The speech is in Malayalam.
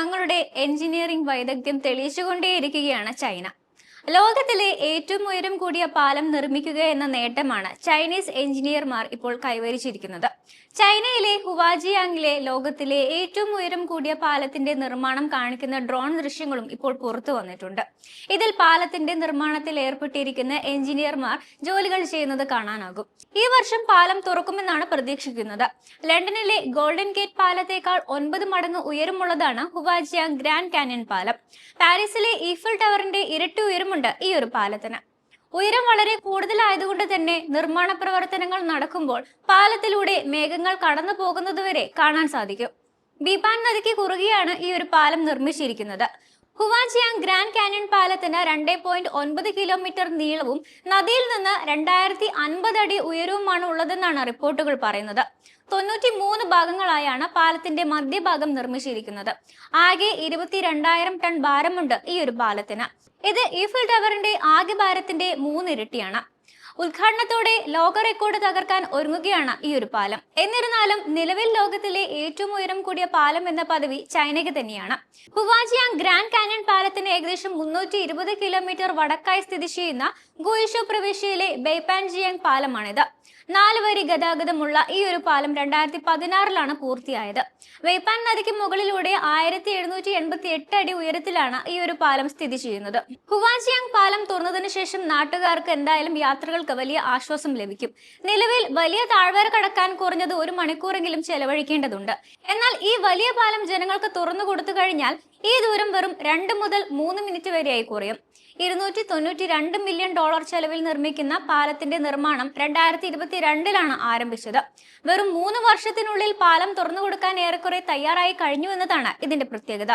തങ്ങളുടെ എഞ്ചിനീയറിംഗ് വൈദഗ്ധ്യം തെളിയിച്ചുകൊണ്ടേയിരിക്കുകയാണ് ചൈന. ലോകത്തിലെ ഏറ്റവും ഉയരം കൂടിയ പാലം നിർമ്മിക്കുക എന്ന നേട്ടമാണ് ചൈനീസ് എഞ്ചിനീയർമാർ ഇപ്പോൾ കൈവരിച്ചിരിക്കുന്നത്. ചൈനയിലെ ഹുവാജിയാങ്ങിലെ ലോകത്തിലെ ഏറ്റവും ഉയരം കൂടിയ പാലത്തിന്റെ നിർമ്മാണം കാണിക്കുന്ന ഡ്രോൺ ദൃശ്യങ്ങളും ഇപ്പോൾ പുറത്തു വന്നിട്ടുണ്ട്. ഇതിൽ പാലത്തിന്റെ നിർമ്മാണത്തിൽ ഏർപ്പെട്ടിരിക്കുന്ന എഞ്ചിനീയർമാർ ജോലികൾ ചെയ്യുന്നത് കാണാനാകും. ഈ വർഷം പാലം തുറക്കുമെന്നാണ് പ്രതീക്ഷിക്കുന്നത്. ലണ്ടനിലെ ഗോൾഡൻ ഗേറ്റ് പാലത്തേക്കാൾ ഒൻപത് മടങ്ങ് ഉയരമുള്ളതാണ് ഹുവാജിയാങ് ഗ്രാൻഡ് കാനിയൻ പാലം. പാരീസിലെ ഈഫൽ ടവറിന്റെ ഇരട്ടി ഉയരമുണ്ട് ഈ ഒരു പാലത്തിന്. ഉയരം വളരെ കൂടുതലായതുകൊണ്ട് തന്നെ നിർമ്മാണ പ്രവർത്തനങ്ങൾ നടക്കുമ്പോൾ പാലത്തിലൂടെ മേഘങ്ങൾ കടന്നു പോകുന്നതുവരെ കാണാൻ സാധിക്കും. ബിപാൻ നദിക്ക് കുറുകെയാണ് ഈ ഒരു പാലം നിർമ്മിച്ചിരിക്കുന്നത്. ഹുവാജിയാങ് ഗ്രാൻഡ് കാന്യൻ പാലത്തിന് രണ്ടേ പോയിന്റ് ഒൻപത് കിലോമീറ്റർ നീളവും നദിയിൽ നിന്ന് രണ്ടായിരത്തി അൻപത് അടി ഉയരവുമാണ് ഉള്ളതെന്നാണ് റിപ്പോർട്ടുകൾ പറയുന്നത്. തൊണ്ണൂറ്റി മൂന്ന് ഭാഗങ്ങളായാണ് പാലത്തിന്റെ മധ്യഭാഗം നിർമ്മിച്ചിരിക്കുന്നത്. ആകെ ഇരുപത്തിരണ്ടായിരം ടൺ ഭാരമുണ്ട് ഈ ഒരു പാലത്തിന്. ഇത് ഈഫിൽ ടവറിന്റെ ആകെ ഭാരത്തിന്റെ മൂന്നിരട്ടിയാണ്. ഉദ്ഘാടനത്തോടെ ലോക റെക്കോർഡ് തകർക്കാൻ ഒരുങ്ങുകയാണ് ഈ ഒരു പാലം. എന്നിരുന്നാലും നിലവിൽ ലോകത്തിലെ ഏറ്റവും ഉയരം കൂടിയ പാലം എന്ന പദവി ചൈനയ്ക്ക് തന്നെയാണ്. ഹുവാജിയാങ് ഗ്രാൻഡ് കാനൻ പാലത്തിന് ഏകദേശം മുന്നൂറ്റി ഇരുപത് കിലോമീറ്റർ വടക്കായി സ്ഥിതി ചെയ്യുന്ന ഗുയിഷു പ്രവിശ്യയിലെ ബെയ്പാൻജിയാങ് പാലമാണിത്. നാല് വരി ഗതാഗതമുള്ള ഈ ഒരു പാലം രണ്ടായിരത്തി പതിനാറിലാണ് പൂർത്തിയായത്. വെയ്പാൻ നദിക്ക് മുകളിലൂടെ ആയിരത്തി എഴുന്നൂറ്റി എൺപത്തി എട്ട് അടി ഉയരത്തിലാണ് ഈ ഒരു പാലം സ്ഥിതി ചെയ്യുന്നത്. ഹുവാജിയാങ് പാലം തുറന്നതിന് ശേഷം നാട്ടുകാർക്ക് എന്തായാലും യാത്രകൾക്ക് വലിയ ആശ്വാസം ലഭിക്കും. നിലവിൽ വലിയ താഴ്വര കടക്കാൻ കുറഞ്ഞത് ഒരു മണിക്കൂറെങ്കിലും ചെലവഴിക്കേണ്ടതുണ്ട്. എന്നാൽ ഈ വലിയ പാലം ജനങ്ങൾക്ക് തുറന്നു കൊടുത്തു കഴിഞ്ഞാൽ ഈ ദൂരം വെറും രണ്ട് മുതൽ മൂന്ന് മിനിറ്റ് വരെയായി കുറയും. ഇരുന്നൂറ്റി തൊണ്ണൂറ്റി രണ്ട് മില്യൺ ഡോളർ ചെലവിൽ നിർമ്മിക്കുന്ന പാലത്തിന്റെ നിർമ്മാണം രണ്ടായിരത്തി ഇരുപത്തി രണ്ടിലാണ് ആരംഭിച്ചത്. വെറും മൂന്ന് വർഷത്തിനുള്ളിൽ പാലം തുറന്നു കൊടുക്കാൻ ഏറെക്കുറെ തയ്യാറായി കഴിഞ്ഞു എന്നതാണ് ഇതിന്റെ പ്രത്യേകത.